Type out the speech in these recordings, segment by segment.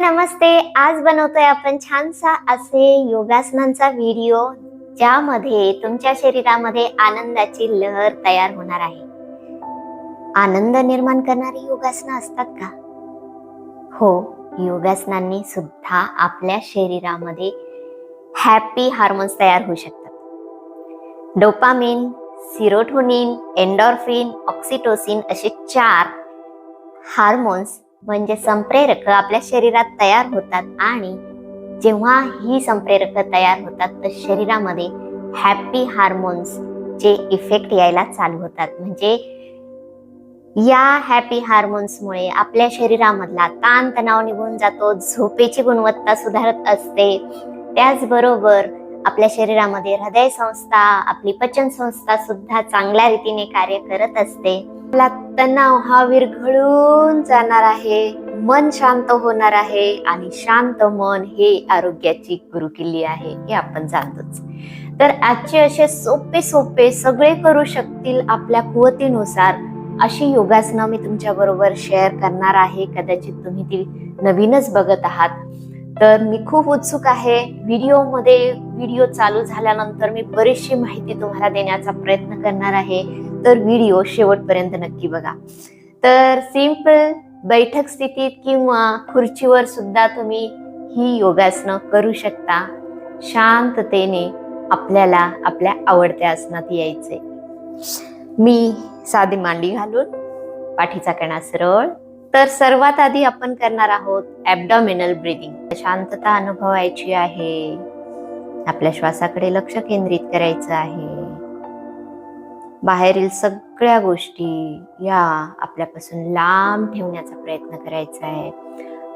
नमस्ते आज बनवतोय आपण छानसा असे योगासनांचा व्हिडिओ ज्यामध्ये तुमच्या शरीरामध्ये आनंदाची लहर तयार होणार आहे. आनंद निर्माण करणारी योगासनं असतात का? हो योगासनांनी सुद्धा आपल्या शरीरामध्ये हॅपी हार्मोन्स तयार होऊ शकतात. डोपामिन सिरोटोनिन एन्डॉर्फिन ऑक्सिटोसिन असे चार हार्मोन्स म्हणजे संप्रेरक आपल्या शरीरात तयार होतात आणि जेव्हा ही संप्रेरक तयार होतात तर शरीरामध्ये हॅपी हार्मोन्स चे इफेक्ट यायला चालू होतात. म्हणजे या हॅपी हार्मोन्समुळे आपल्या शरीरामधला ताण तणाव निघून जातो झोपेची गुणवत्ता सुधारत असते. त्याचबरोबर आपल्या शरीरामध्ये हृदय संस्था आपली पचन संस्था सुद्धा चांगल्या रीतीने कार्य करत असते. आपला तणाव हा विरघळून जाणार आहे. मन शांत होणार आहे आणि शांत मन हे आरोग्याची गुरुकिल्ली आहे हे आपण जाणतोच. तर आजचे असे सोपे सोपे सगळे करू शकतील आपल्या कुवतीनुसार अशी योगासनं मी तुमच्या बरोबर शेअर करणार आहे. कदाचित तुम्ही ती नवीनच बघत आहात. तर मी खूप उत्सुक आहे. व्हिडिओमध्ये व्हिडिओ चालू झाल्यानंतर मी बरीचशी माहिती तुम्हाला देण्याचा प्रयत्न करणार आहे. तर व्हिडिओ शेवटपर्यंत नक्की बघा. तर सिंपल बैठक स्थितीत किंवा खुर्चीवर सुद्धा तुम्ही ही योगासनं करू शकता. शांततेने आपल्याला आपल्या आवडत्या आसनात यायचे मी साधी मांडी घालून पाठीचा कणा सरळ तर सर्वात आधी आपण करणार आहोत ॲबडॉमिनल ब्रिदिंग शांतता अनुभवायची आहे. आपल्या श्वासाकडे लक्ष केंद्रित करायचं आहे. बाहेरील सगळ्या गोष्टी या आपल्यापासून लांब ठेवण्याचा प्रयत्न करायचा आहे.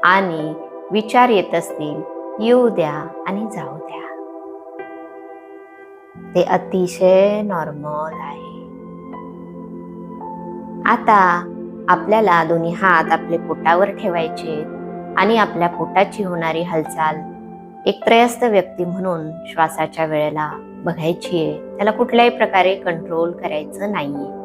आणि विचार येत असतील येऊ द्या आणि जाऊ द्या. ते अतिशय नॉर्मल आहे. आता आपल्याला दोन्ही हात आपले पोटावर ठेवायचे आणि आपल्या पोटाची होणारी हालचाल एक त्रयस्थ व्यक्ती म्हणून श्वासाच्या वेळेला बघायची आहे. त्याला कुठल्याही प्रकारे कंट्रोल करायचं नाहीये.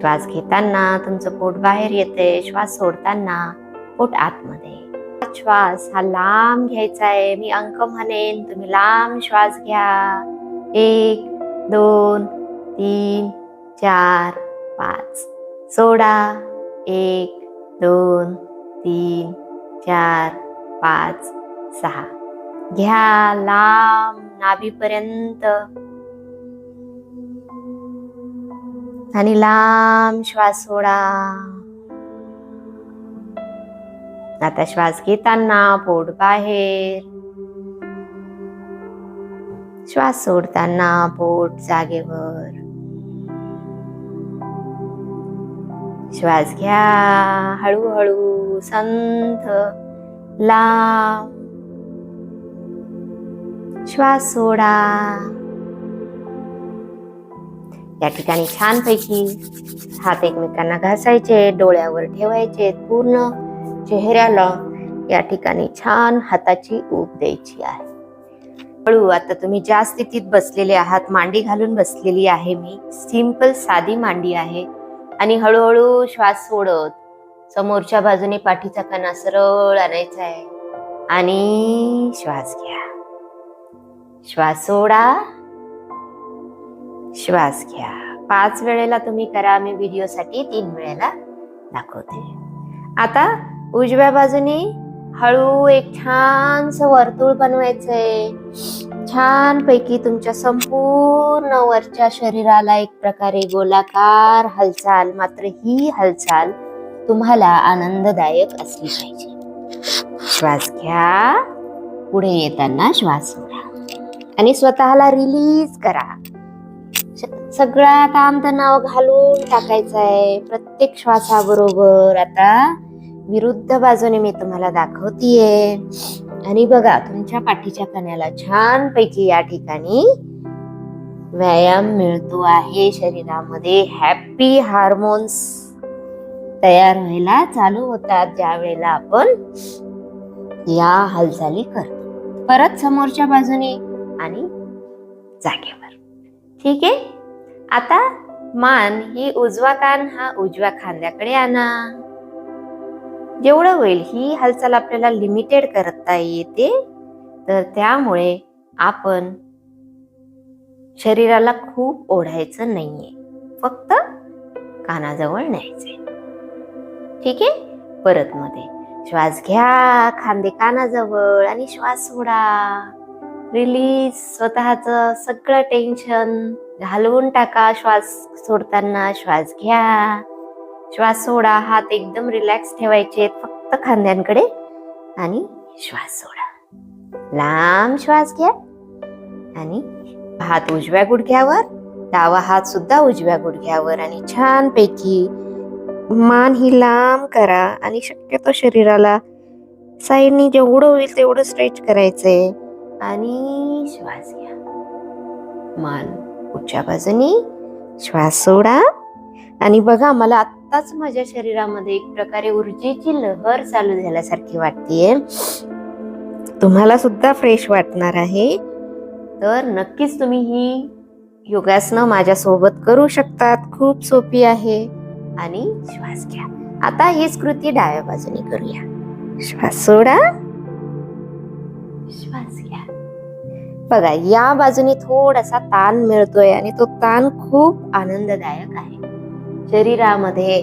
श्वास घेताना तुमचं पोट बाहेर येते श्वास सोडताना पोट आतमध्ये. श्वास हा लांब घ्यायचा आहे. मी अंक म्हणेन तुम्ही लांब श्वास घ्या. एक दोन तीन चार पाच. सोडा. एक दोन तीन चार पाच सहा. घ्या. लांब नाभीपर्यंत. आणि लांब श्वास सोडा. आता श्वास घेताना पोट बाहेर. श्वास सोडताना पोट जागेवर. श्वास घ्या हळूहळू संथ लांब. श्वास सोडा या ठिकाणी छानपैकी हात एकमेकांना घासायचे डोळ्यावर ठेवायचे पूर्ण चेहऱ्याला या ठिकाणी छान हाताची ऊब द्यायची आहे. हळू आता तुम्ही ज्या स्थितीत बसलेले आहात मांडी घालून बसलेली आहे मी. सिंपल साधी मांडी आहे. आणि हळूहळू श्वास सोडत समोरच्या बाजूने पाठीचा कणा सरळ आणायचा आहे. आणि श्वास घ्या. श्वास सोडा. श्वास घ्या. पाच वेळेला तुम्ही करा. मी व्हिडिओसाठी तीन वेळेला दाखवते. आता उजव्या बाजूने हळू एक छानस वर्तुळ बनवायचंय. छान पैकी तुमच्या संपूर्ण वरच्या शरीराला एक प्रकारे गोलाकार हालचाल मात्र ही हालचाल तुम्हाला आनंददायक असली पाहिजे. श्वास घ्या. पुढे येताना श्वास आणि स्वतःला रिलीज करा. सगळा सगळा ताणतणाव घालून टाकायचा आहे. प्रत्येक श्वासाबरोबर आता विरुद्ध बाजूने मी तुम्हाला दाखवतीये. आणि बघा तुमच्या पाठीच्या कण्याला छान पैकी या ठिकाणी व्यायाम मिळतो आहे. शरीरामध्ये हॅपी हार्मोन्स तयार व्हायला चालू होतात ज्या वेळेला आपण या हालचाली करतो. परत समोरच्या बाजूने आणि जागेवर. ठीक आहे? आता मान ही उजवा कान हा उजव्या खांद्याकडे आणा. जेवढं होईल ही हालचाल आपल्याला लिमिटेड करता येते. तर त्यामुळे आपण शरीराला खूप ओढायचं नाहीये. फक्त कानाजवळ न्यायचे ठीक आहे? परत मध्ये. श्वास घ्या खांदे कानाजवळ आणि श्वास सोडा. रिलीज स्वतःच सगळं टेन्शन घालवून टाका. श्वास सोडताना श्वास घ्या. श्वास सोडा. हात एकदम रिलॅक्स ठेवायचे. फक्त खांद्यांकडे आणि श्वास सोडा. लांब श्वास घ्या आणि हात उजव्या गुडघ्यावर डावा हात सुद्धा उजव्या गुडघ्यावर आणि छान पैकी मान ही लांब करा आणि शक्यतो शरीराला साईडनी जेवढं होईल तेवढं स्ट्रेच करायचंय. आणि श्वास घ्या. मान पुढच्या बाजूनी. श्वास सोडा. आणि बघा मला आत्ताच माझ्या शरीरामध्ये एक प्रकारे ऊर्जेची लहर चालू झाल्यासारखी वाटतेय. तुम्हाला सुद्धा फ्रेश वाटणार आहे. तर नक्कीच तुम्ही ही योगासनं माझ्यासोबत करू शकतात. खूप सोपी आहे. आणि श्वास घ्या. आता हीच कृती डाव्या बाजूने करूया. श्वास सोडा. श्वास घ्या. बघा या बाजूने थोडासा ताण मिळतोय आणि तो ताण खूप आनंददायक आहे. शरीरामध्ये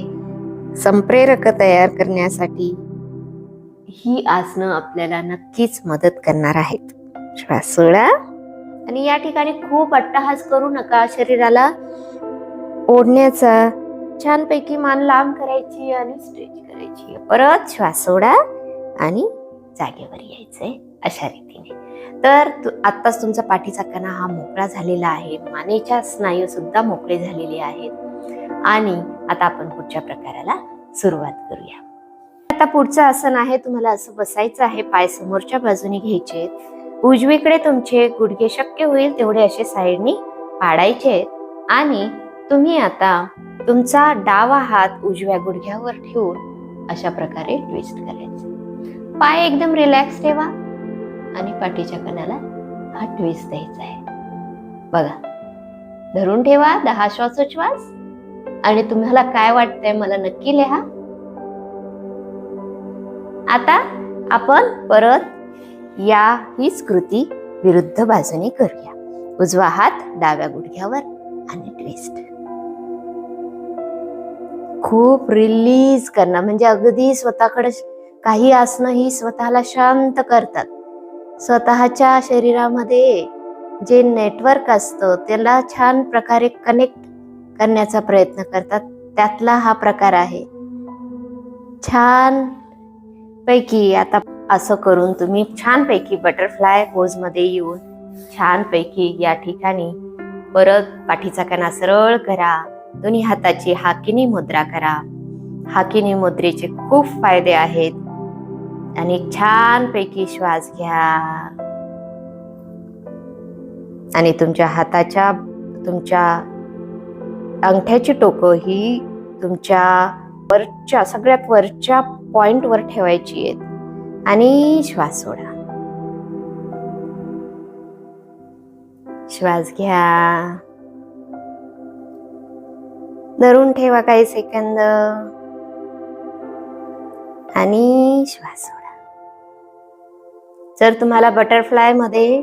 संप्रेरक तयार करण्यासाठी ही आसनं आपल्याला नक्कीच मदत करणार आहेत. श्वास सोडा आणि या ठिकाणी खूप अट्टहास करू नका. शरीराला ओढण्याचा छानपैकी मान लांब करायची आणि स्ट्रेच करायची. परत श्वास सोडा आणि जागेवर यायचंय. अशा रीतीने. तर आत्ताच तुमचा पाठीचा कणा हा मोकळा झालेला आहे. मानेच्या स्नायू सुद्धा मोकळे झालेले आहेत. आणि आता आपण पुढच्या प्रकाराला सुरुवात करूया. आता पुढचं आसन आहे तुम्हाला असं बसायचं आहे पाय समोरच्या बाजूने घ्यायचे. आहेत. उजवीकडे तुमचे गुडघे शक्य होईल तेवढे असे साईडनी पाडायचे. आणि तुम्ही आता तुमचा डावा हात उजव्या गुडघ्यावर ठेवून अशा प्रकारे ट्विस्ट करायचे. पाय एकदम रिलॅक्स ठेवा. आणि पाठीच्या कणाला हा ट्विस्ट द्यायचा आहे. बघा धरून ठेवा दहा श्वासोच्छ्वास आणि तुम्हाला काय वाटतंय मला नक्की लिहा. आता आपण परत या हीच कृती विरुद्ध बाजूने करूया. उजवा हात डाव्या गुडघ्यावर आणि ट्विस्ट खूप रिलीज करणं म्हणजे अगदी स्वतःकडे काही आसनं ही स्वतःला शांत करतात. स्वतःच्या शरीरामध्ये जे नेटवर्क असतं त्याला छान प्रकारे कनेक्ट करण्याचा प्रयत्न करतात. त्यातला हा प्रकार आहे. छान पैकी आता असं करून तुम्ही छानपैकी बटरफ्लाय पोजमध्ये येऊन छानपैकी या ठिकाणी परत पाठीचा कणा सरळ करा. दोन्ही हाताची हाकिनी मुद्रा करा. हाकिनी मुद्रेचे खूप फायदे आहेत. आणि छानपैकी श्वास घ्या. आणि तुमच्या हाताच्या तुमच्या अंगठ्याची टोकं ही तुमच्या वरच्या सगळ्यात वरच्या पॉइंट वर ठेवायची आहेत. आणि श्वास सोडा. श्वास घ्या. धरून ठेवा काही सेकंद. आणि श्वास सोडा. जर तुम्हाला बटरफ्लायमध्ये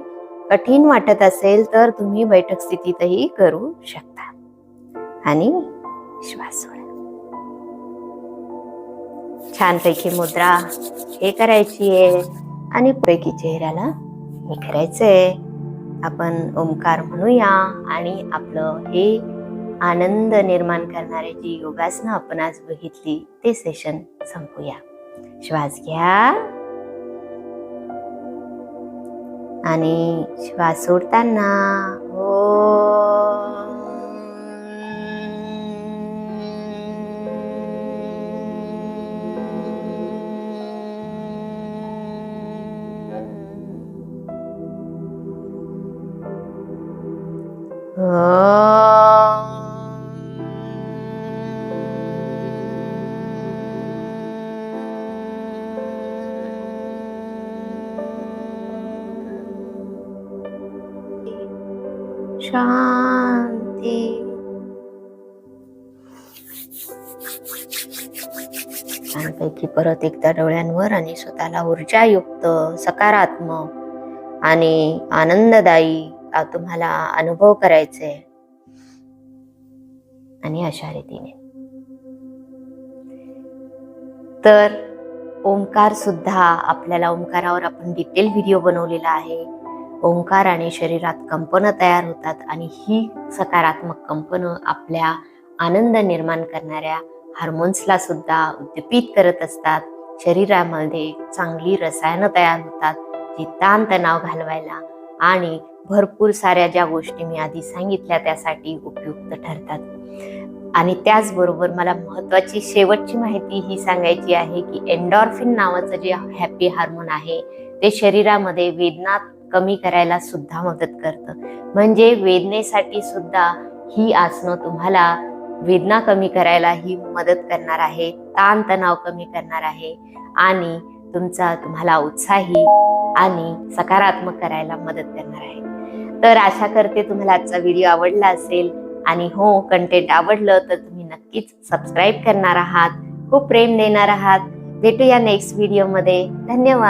कठीण वाटत असेल तर तुम्ही बैठक स्थितीतही करू शकता. आणि श्वास सोडा. छानपैकी मुद्रा हे करायची आहे आणि पैकी चेहऱ्याला हे करायचंय आपण ओंकार म्हणूया आणि आपलं हे आनंद निर्माण करणारे जी योगासनं आपण आज बघितली ते सेशन संपूया. श्वास घ्या. आणि श्वास सोडताना शांती। छानपैकी परत एकदा डोळ्यांवर आणि स्वतःला ऊर्जायुक्त सकारात्मक आणि आनंददायी तुम्हाला अनुभव करायचे आणि अशा रीतीने. तर ओंकार सुद्धा आपल्याला ओंकारावर आपण डिटेल व्हिडिओ बनवलेला आहे. ओंकार आणि शरीरात कंपनं तयार होतात आणि ही सकारात्मक कंपनं आपल्या आनंद निर्माण करणाऱ्या हार्मोन्सला सुद्धा उद्दीपित करत असतात. शरीरामध्ये चांगली रसायनं तयार होतात जी ताणतणाव घालवायला आणि भरपूर साऱ्या ज्या गोष्टी मी आधी सांगितल्या त्यासाठी उपयुक्त ठरतात. आणि त्याचबरोबर मला महत्वाची शेवटची माहिती ही सांगायची आहे की एन्डॉर्फिन नावाचं जे हॅपी हार्मोन आहे ते शरीरामध्ये वेदना कमी करायला सुद्धा मदत करतं. म्हणजे वेदनेसाठी सुद्धा ही आसनं तुम्हाला वेदना कमी करायला ही मदत करणार आहे ताणतणाव कमी करणार आहे आणि तुमचा तुम्हाला उत्साही आणि सकारात्मक करायला मदत करणार आहे. तर आशा करते तुम्हाला आजचा व्हिडिओ आवडला असेल आणि हो कंटेंट आवडलं तर तुम्ही नक्कीच सबस्क्राईब करणार आहात खूप प्रेम देणार आहात. भेटूया नेक्स्ट व्हिडिओमध्ये धन्यवाद.